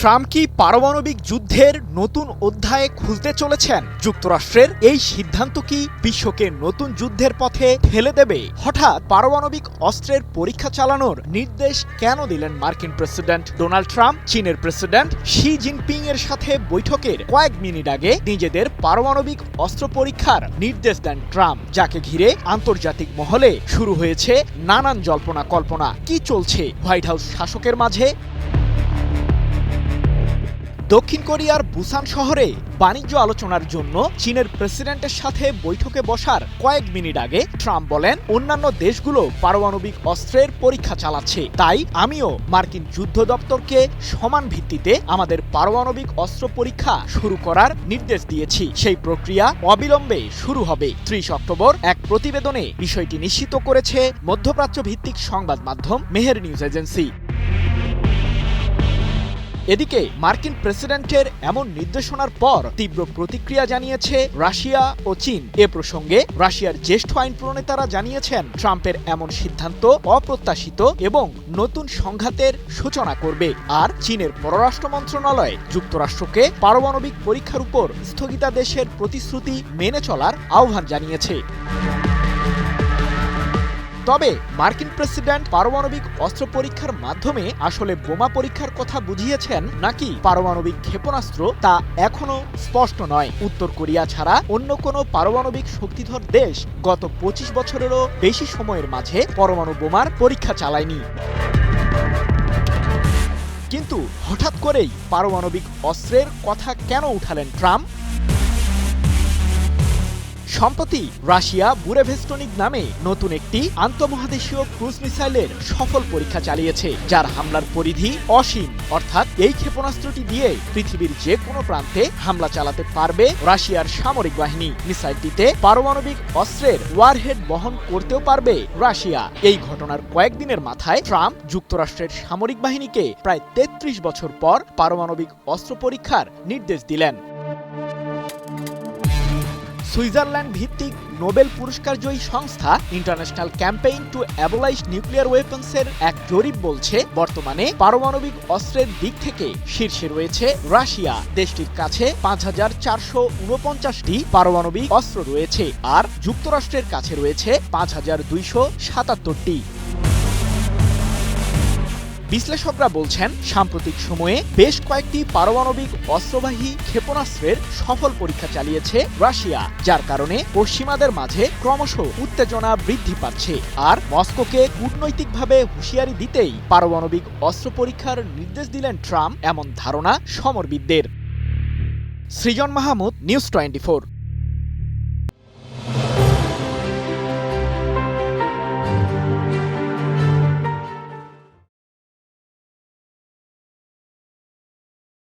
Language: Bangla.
ট্রাম্প কি পারমাণবিক যুদ্ধের নতুন অধ্যায়ে খুলতে চলেছেন? যুক্তরাষ্ট্রের এই সিদ্ধান্ত কি বিশ্বকে নতুন যুদ্ধের পথে ঠেলে দেবে? হঠাৎ পারমাণবিক অস্ত্রের পরীক্ষা চালানোর নির্দেশ কেন দিলেন মার্কিন প্রেসিডেন্ট ডোনাল্ড ট্রাম্প? চীনের প্রেসিডেন্ট শি জিনপিং এর সাথে বৈঠকের কয়েক মিনিট আগে নিজেদের পারমাণবিক অস্ত্র পরীক্ষার নির্দেশ দেন ট্রাম্প, যাকে ঘিরে আন্তর্জাতিক মহলে শুরু হয়েছে নানান জল্পনা কল্পনা কি চলছে হোয়াইট হাউস শাসকের মাঝে? দক্ষিণ কোরিয়ার বুসান শহরে বাণিজ্য আলোচনার জন্য চীনের প্রেসিডেন্টের সাথে বৈঠকে বসার কয়েক মিনিট আগে ট্রাম্প বলেন, অন্যান্য দেশগুলো পারমাণবিক অস্ত্রের পরীক্ষা চালাচ্ছে। তাই আমিও মার্কিন যুদ্ধ দপ্তরকে সমান ভিত্তিতে আমাদের পারমাণবিক অস্ত্র পরীক্ষা শুরু করার নির্দেশ দিয়েছি। সেই প্রক্রিয়া অবিলম্বে শুরু হবে। ত্রিশ অক্টোবর এক প্রতিবেদনে বিষয়টি নিশ্চিত করেছে মধ্যপ্রাচ্য ভিত্তিক সংবাদ মাধ্যম মেহের নিউজ এজেন্সি। এদিকে, মার্কিন প্রেসিডেন্টের এমন নির্দেশনার পর তীব্র প্রতিক্রিয়া জানিয়েছে রাশিয়া ও চীন। এ প্রসঙ্গে রাশিয়ার জ্যেষ্ঠ আইন প্রণেতারা জানিয়েছেন, ট্রাম্পের এমন সিদ্ধান্ত অপ্রত্যাশিত এবং নতুন সংঘাতের সূচনা করবে। আর চীনের পররাষ্ট্র মন্ত্রণালয় যুক্তরাষ্ট্রকে পারমাণবিক পরীক্ষার উপর স্থগিতাদেশের প্রতিশ্রুতি মেনে চলার আহ্বান জানিয়েছে। তবে মার্কিন প্রেসিডেন্ট পারমাণবিক অস্ত্র পরীক্ষার মাধ্যমে আসলে বোমা পরীক্ষার কথা বুঝিয়েছেন নাকি পারমাণবিক ক্ষেপণাস্ত্র তা এখনও স্পষ্ট নয়। উত্তর কোরিয়া ছাড়া অন্য কোনো পারমাণবিক শক্তিধর দেশ গত পঁচিশ বছরেরও বেশি সময়ের মাঝে পরমাণু বোমার পরীক্ষা চালায়নি। কিন্তু হঠাৎ করেই পারমাণবিক অস্ত্রের কথা কেন উঠালেন ট্রাম্প? সম্প্রতি রাশিয়া বুরেভেস্টনিক নামে নতুন একটি আন্তঃমহাদেশীয় ক্রুজ মিসাইলের সফল পরীক্ষা চালিয়েছে, যার হামলার পরিধি অসীম। অর্থাৎ এই ক্ষেপণাস্ত্রটি দিয়ে পৃথিবীর যে কোনো প্রান্তে হামলা চালাতে পারবে রাশিয়ার সামরিক বাহিনী। মিসাইলটিতে পারমাণবিক অস্ত্রের ওয়ারহেড বহন করতেও পারবে রাশিয়া। এই ঘটনার কয়েকদিনের মাথায় ট্রাম্প যুক্তরাষ্ট্রের সামরিক বাহিনীকে প্রায় তেত্রিশ বছর পর পারমাণবিক অস্ত্র পরীক্ষার নির্দেশ দিলেন। সুইজারল্যান্ড ভিত্তিক নোবেল পুরস্কার জয়ী সংস্থা international campaign to abolish nuclear ওয়েপন্সের এক জরিপ বলছে, বর্তমানে পারমাণবিক অস্ত্রের দিক থেকে শীর্ষে রয়েছে রাশিয়া। দেশটির কাছে পাঁচ হাজার চারশো উনপঞ্চাশটি পারমাণবিক অস্ত্র রয়েছে আর যুক্তরাষ্ট্রের কাছে রয়েছে পাঁচ হাজার দুইশো সাতাত্তরটি। বিশ্লেষকরা বলছেন, সাম্প্রতিক সময়ে বেশ কয়েকটি পারমাণবিক অস্ত্রবাহী ক্ষেপণাস্ত্রের সফল পরীক্ষা চালিয়েছে রাশিয়া, যার কারণে পশ্চিমাদের মাঝে ক্রমশ উত্তেজনা বৃদ্ধি পাচ্ছে। আর মস্কোকে কূটনৈতিকভাবে হুঁশিয়ারি দিতেই পারমাণবিক অস্ত্র পরীক্ষার নির্দেশ দিলেন ট্রাম্প, এমন ধারণা সমরবিদদের। Srijan Mahmud, news twenty